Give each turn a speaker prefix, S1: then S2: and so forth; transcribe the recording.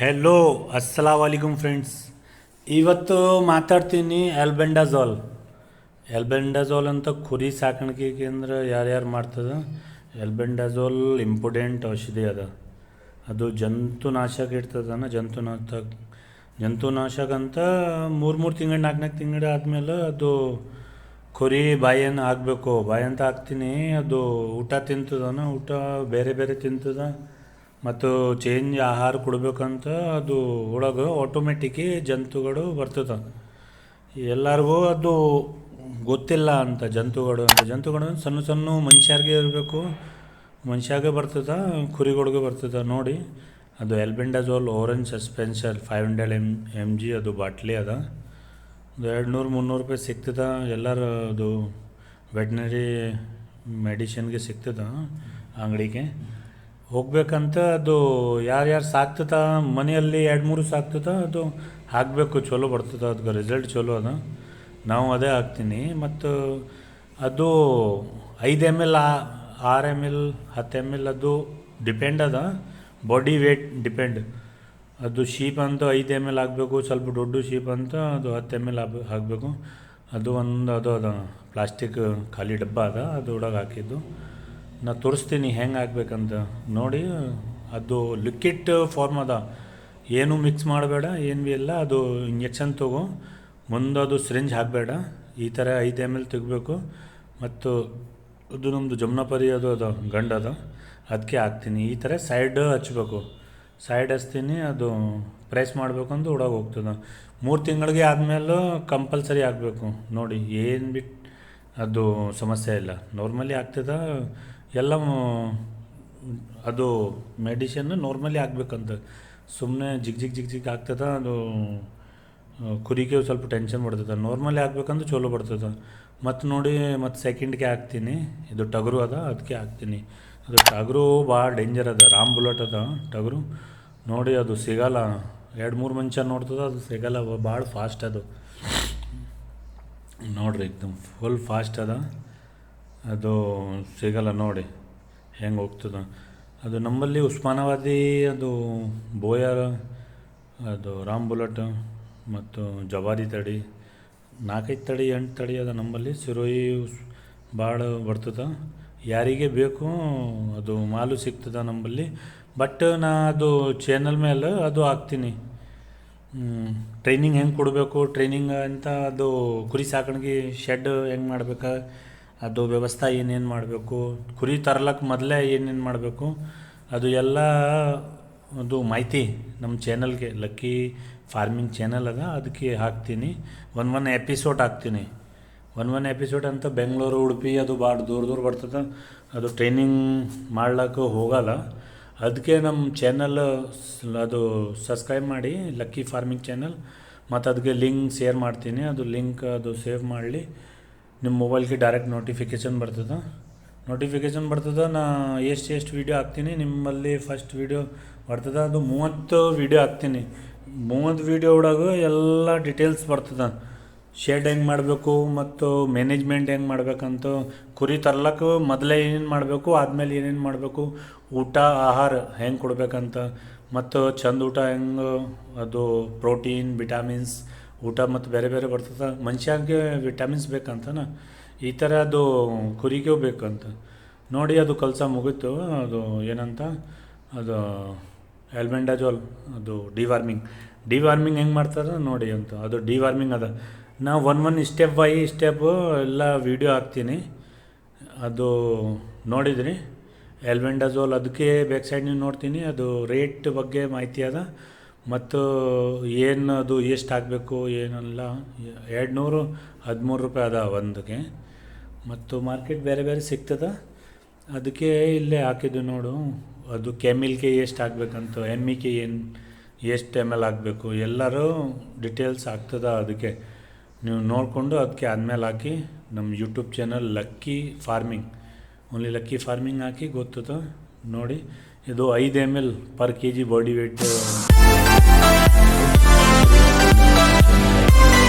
S1: Hello ಅಸ್ಸಲಾಮಲಿಕುಮ್ friends ಇವತ್ತು ಮಾತಾಡ್ತೀನಿ ಎಲ್ಬೆಂಡಾಜಾಲ್ ಎಲ್ಬೆಂಡಾಜಾಲ್ ಅಂತ ಕುರಿ ಸಾಕಾಣಿಕೆ ಕೇಂದ್ರ ಯಾರ್ಯಾರು ಮಾಡ್ತದೆ? ಎಲ್ಬೆಂಡಾಜಾಲ್ ಇಂಪಾರ್ಟೆಂಟ್ ಔಷಧಿ ಅದ. ಅದು ಜಂತುನಾಶಕ ಇರ್ತದನ ಜಂತುನಾಶಕ ಜಂತುನಾಶಕ ಅಂತ ಮೂರು ಮೂರು ತಿಂಗಳು, ನಾಲ್ಕು ನಾಲ್ಕು ತಿಂಗಳು ಆದಮೇಲೆ ಅದು ಕುರಿ ಬಾಯನ್ನು ಆಗಬೇಕು ಬಾಯಿ ಅಂತ ಹಾಕ್ತೀನಿ, ಅದು ಊಟ ತಿಂತದನ ಊಟ ಬೇರೆ ಬೇರೆ ತಿಂತದ. ಮತ್ತು ಚೇಂಜ್ ಆಹಾರ ಕೊಡಬೇಕಂತ ಅದು ಒಳಗೆ ಆಟೋಮೆಟಿಕ್ಕಿ ಜಂತುಗಳು ಬರ್ತದೆ. ಎಲ್ಲರಿಗೂ ಅದು ಗೊತ್ತಿಲ್ಲ ಅಂತ ಜಂತುಗಳು ಅಂತ. ಜಂತುಗಳು ಸಣ್ಣ ಸಣ್ಣ ಮನುಷ್ಯರಿಗೆ ಇರಬೇಕು. ಮನುಷ್ಯಾಗೆ ಬರ್ತದೆ, ಕುರಿಗಳಿಗೂ ಬರ್ತದೆ. ನೋಡಿ, ಅದು albendazole orange suspension five hundred M M G ಅದು ಬಾಟ್ಲಿ ಅದ. ಒಂದು ಎರಡು ನೂರು ಮುನ್ನೂರು ರೂಪಾಯಿ ಸಿಗ್ತದೆ. ಎಲ್ಲರೂ ಅದು ವೆಟ್ನರಿ ಮೆಡಿಷನ್ಗೆ ಸಿಗ್ತದ ಅಂಗಡಿಗೆ. ಹೋಗ್ಬೇಕಂತ ಅದು ಯಾರ್ಯಾರು ಸಾಕ್ತದ, ಮನೆಯಲ್ಲಿ ಎರಡು ಮೂರು ಸಾಕ್ತದ, ಅದು ಹಾಕಬೇಕು, ಚಲೋ ಬರ್ತದ ಅದಕ್ಕೆ ರಿಸಲ್ಟ್ ಚಲೋ ಅದ. ನಾವು ಅದೇ ಹಾಕ್ತೀನಿ. ಮತ್ತು ಅದು ಐದು ಎಂ ಎಲ್ ಆರು ಎಂ ಎಲ್ ಹತ್ತು ಎಂ ಎಲ್ ಅದು ಡಿಪೆಂಡ್ ಅದ. ಬಾಡಿ ವೇಟ್ ಡಿಪೆಂಡ್ ಅದು ಶೀಪ್ ಅಂತ ಐದು ಎಂ ಎಲ್ ಆಗಬೇಕು ಸ್ವಲ್ಪ ದೊಡ್ಡ ಶೀಪ್ ಅಂತ ಅದು ಹತ್ತು ಎಂ ಎಲ್ ಹಾಕಬೇಕು. ಅದು ಒಂದು, ಅದು ಅದ ಪ್ಲಾಸ್ಟಿಕ್ ಖಾಲಿ ಡಬ್ಬ ಅದ ಅದು ಒಳಗೆ ಹಾಕಿದ್ದು. ನಾ ತೋರಿಸ್ತೀನಿ ಹೆಂಗೆ ಹಾಕ್ಬೇಕಂತ ನೋಡಿ, ಅದು ಲಿಕ್ವಿಡ್ ಫಾರ್ಮ್ ಅದ. ಏನು ಮಿಕ್ಸ್ ಮಾಡಬೇಡ, ಏನು ಭೀ ಇಲ್ಲ. ಅದು ಇಂಜೆಕ್ಷನ್ ತಗೋ. ಮುಂದೆ ಅದು ಸಿರಿಂಜ್ ಹಾಕಬೇಡ. ಈ ಥರ ಐದು ಎಂ ಎಲ್ ತೆಗಬೇಕು. ಮತ್ತು ಅದು ನಮ್ಮದು ಜಮ್ನಾಪರಿ ಅದು ಅದು ಗಂಡದು ಅದ. ಅದಕ್ಕೆ ಹಾಕ್ತೀನಿ. ಈ ಥರ ಸೈಡ್ ಹಚ್ಬೇಕು. ಸೈಡ್ ಹಚ್ತೀನಿ, ಅದು ಪ್ರೆಸ್ ಮಾಡಬೇಕಂದು ಒಳಗೆ ಹೋಗ್ತದೆ. ಮೂರು ತಿಂಗಳಿಗೆ ಆದಮೇಲೆ ಕಂಪಲ್ಸರಿ ಆಗಬೇಕು. ನೋಡಿ, ಏನು ಬಿಟ್ಟು ಅದು ಸಮಸ್ಯೆ ಇಲ್ಲ. ನಾರ್ಮಲಿ ಆಗ್ತದ. ಎಲ್ಲ ಅದು ಮೆಡಿಷನ್ ನಾರ್ಮಲಿ ಆಗಬೇಕಂತ. ಸುಮ್ಮನೆ ಜಿಗ್ ಜಿಗ್ ಜಿಗ್ ಜಿಗ್ ಆಗ್ತದ, ಅದು ಕುರಿಗೆ ಸ್ವಲ್ಪ ಟೆನ್ಷನ್ ಬರ್ತದೆ. ನಾರ್ಮಲಿ ಆಗ್ಬೇಕಂದ್ರೆ ಚಲೋ ಬರ್ತದೆ. ಮತ್ತು ನೋಡಿ ಮತ್ತು ಸೆಕೆಂಡ್ಗೆ ಹಾಕ್ತೀನಿ. ಇದು ಟಗರು ಅದ ಅದಕ್ಕೆ ಹಾಕ್ತೀನಿ. ಅದು ಟಗರು ಭಾಳ ಡೇಂಜರ್ ಅದ. ರಾಮ್ ಬುಲೆಟ್ ಅದ, ಟಗರು. ನೋಡಿ, ಅದು ಸಿಗಲ್ಲ. ಎರಡು ಮೂರು ಮಂಚ ನೋಡ್ತದ, ಅದು ಸಿಗಲ್ಲ. ಭಾಳ ಫಾಸ್ಟ್ ಅದು. ನೋಡ್ರಿ ಇದು ಫುಲ್ ಫಾಸ್ಟ್ ಅದ. ಅದು ಸಿಗಲ್ಲ ನೋಡಿ, ಹೆಂಗೆ ಹೋಗ್ತದೆ. ಅದು ನಮ್ಮಲ್ಲಿ ಉಸ್ಮಾನಾಬಾದಿ, ಅದು ಬೋಯರ್, ಅದು ರಾಮ್ ಬುಲೆಟ್ ಮತ್ತು ಜವಾರಿ ತಡಿ, ನಾಲ್ಕೈದು ತಡಿ, ಎಂಟು ತಡಿ ಅದ ನಮ್ಮಲ್ಲಿ. ಸಿರೋಯಿ ಭಾಳ ಬರ್ತದೆ. ಯಾರಿಗೆ ಬೇಕು ಅದು ಮಾಲು ಸಿಗ್ತದೆ ನಮ್ಮಲ್ಲಿ. ಬಟ್ ನಾ ಅದು ಚೇನಲ್ ಮೇಲೆ ಅದು ಹಾಕ್ತೀನಿ. ಟ್ರೈನಿಂಗ್ ಹೆಂಗೆ ಕೊಡಬೇಕು ಟ್ರೈನಿಂಗ್ ಅಂತ ಅದು ಕುರಿ ಸಾಕಾಣಿಕೆ ಶೆಡ್ ಹೆಂಗೆ ಮಾಡ್ಬೇಕು ಅದು ವ್ಯವಸ್ಥೆ ಏನೇನು ಮಾಡಬೇಕು, ಕುರಿ ತರ್ಲಕ್ಕೆ ಮೊದಲೇ ಏನೇನು ಮಾಡಬೇಕು, ಅದು ಎಲ್ಲ ಒಂದು ಮಾಹಿತಿ ನಮ್ಮ ಚಾನಲ್ಗೆ ಲಕ್ಕಿ ಫಾರ್ಮಿಂಗ್ ಚಾನಲ್ ಅದ ಅದಕ್ಕೆ ಹಾಕ್ತೀನಿ. ಒನ್ ಒನ್ ಎಪಿಸೋಡ್ ಹಾಕ್ತೀನಿ. ಒನ್ ಒನ್ ಎಪಿಸೋಡ್ ಅಂತ ಬೆಂಗಳೂರು ಉಡುಪಿ ಅದು ಭಾಳ ದೂರ ದೂರ ಬರ್ತದೆ. ಅದು ಟ್ರೈನಿಂಗ್ ಮಾಡ್ಲಿಕ್ಕೆ ಹೋಗಲ್ಲ. ಅದಕ್ಕೆ ನಮ್ಮ ಚಾನಲ್ ಅದು ಸಬ್ಸ್ಕ್ರೈಬ್ ಮಾಡಿ ಲಕ್ಕಿ ಫಾರ್ಮಿಂಗ್ ಚಾನಲ್ ಮತ್ತು ಅದಕ್ಕೆ ಲಿಂಕ್ ಶೇರ್ ಮಾಡ್ತೀನಿ. ಅದು ಲಿಂಕ್ ಅದು ಸೇವ್ ಮಾಡಲಿ. ನಿಮ್ಮ ಮೊಬೈಲ್ಗೆ ಡೈರೆಕ್ಟ್ ನೋಟಿಫಿಕೇಷನ್ ಬರ್ತದೆ. ನೋಟಿಫಿಕೇಷನ್ ಬರ್ತದೆ, ನಾ ಎಷ್ಟು ಎಷ್ಟು ವೀಡಿಯೋ ಹಾಕ್ತೀನಿ, ನಿಮ್ಮಲ್ಲಿ ಫಸ್ಟ್ ವೀಡಿಯೋ ಬರ್ತದೆ, ಅದು ಮೂವತ್ತು ವೀಡಿಯೋ ಹಾಕ್ತೀನಿ. ಮೂವತ್ತು ವೀಡಿಯೋ ಒಳಗೆ ಎಲ್ಲ ಡೀಟೇಲ್ಸ್ ಬರ್ತದೆ. ಶೇಡ್ ಹೆಂಗೆ ಮಾಡಬೇಕು, ಮತ್ತು ಮ್ಯಾನೇಜ್ಮೆಂಟ್ ಹೆಂಗೆ ಮಾಡಬೇಕಂತ, ಕುರಿ ತರ್ಲಕ್ಕೆ ಮೊದಲೇ ಏನೇನು ಮಾಡಬೇಕು, ಆದಮೇಲೆ ಏನೇನು ಮಾಡಬೇಕು, ಊಟ, ಆಹಾರ ಹೆಂಗೆ ಕೊಡಬೇಕಂತ, ಮತ್ತು ಚಂದ ಊಟ ಹೆಂಗೆ, ಅದು ಪ್ರೋಟೀನ್ ವಿಟಾಮಿನ್ಸ್ ಊಟ ಮತ್ತು ಬೇರೆ ಬೇರೆ ಬರ್ತದೆ. ಮನುಷ್ಯಂಗೆ ವಿಟಮಿನ್ಸ್ ಬೇಕಂತನ? ಈ ಥರ ಅದು ಕುರಿಗೂ ಬೇಕಂತ. ನೋಡಿ ಅದು ಕೆಲಸ ಮುಗೀತು. ಅದು ಏನಂತ? ಅದು ಎಲ್ಬೆಂಡಾಜೋಲ್ ಅದು ಡಿವಾರ್ಮಿಂಗ್ ಡಿವಾರ್ಮಿಂಗ್ ಹೆಂಗೆ ಮಾಡ್ತಾರೆ ನೋಡಿ ಅಂತ. ಅದು ಡಿವಾರ್ಮಿಂಗ್ ಅದ. ನಾ one one step by step ಎಲ್ಲ ವೀಡಿಯೋ ಹಾಕ್ತೀನಿ. ಅದು ನೋಡಿದ್ರಿ? ಎಲ್ಬೆಂಡಾಜೋಲ್ ಅದಕ್ಕೆ ಬ್ಯಾಕ್ ಸೈಡ್ ನೀವು ನೋಡ್ತೀನಿ. ಅದು ರೇಟ್ ಬಗ್ಗೆ ಮಾಹಿತಿ ಅದ. ಮತ್ತು ಏನು ಅದು ಎಷ್ಟು ಹಾಕಬೇಕು, ಏನಲ್ಲ ಎರಡು ನೂರು ಹದಿಮೂರು ರೂಪಾಯಿ ಅದ ಒಂದಕ್ಕೆ ಮತ್ತು ಮಾರ್ಕೆಟ್ ಬೇರೆ ಬೇರೆ ಸಿಗ್ತದ. ಅದಕ್ಕೆ ಇಲ್ಲೇ ಹಾಕಿದ್ದು ನೋಡು. ಅದು ಕೆಮಿಲ್ಗೆ ಎಷ್ಟು ಹಾಕ್ಬೇಕಂತ, ಎಮ್ಮಿಗೆ ಏನು, ಎಷ್ಟು ಎಂ ಎಲ್ ಹಾಕಬೇಕು, ಎಲ್ಲರೂ ಡಿಟೇಲ್ಸ್ ಆಗ್ತದ ಅದಕ್ಕೆ. ನೀವು ನೋಡಿಕೊಂಡು ಅದಕ್ಕೆ ಆದಮೇಲೆ ಹಾಕಿ ನಮ್ಮ YouTube channel lucky farming only lucky farming ಹಾಕಿ ಗೊತ್ತದ? ನೋಡಿ. ಇದು ಐದು M L per K G body weight Thank you.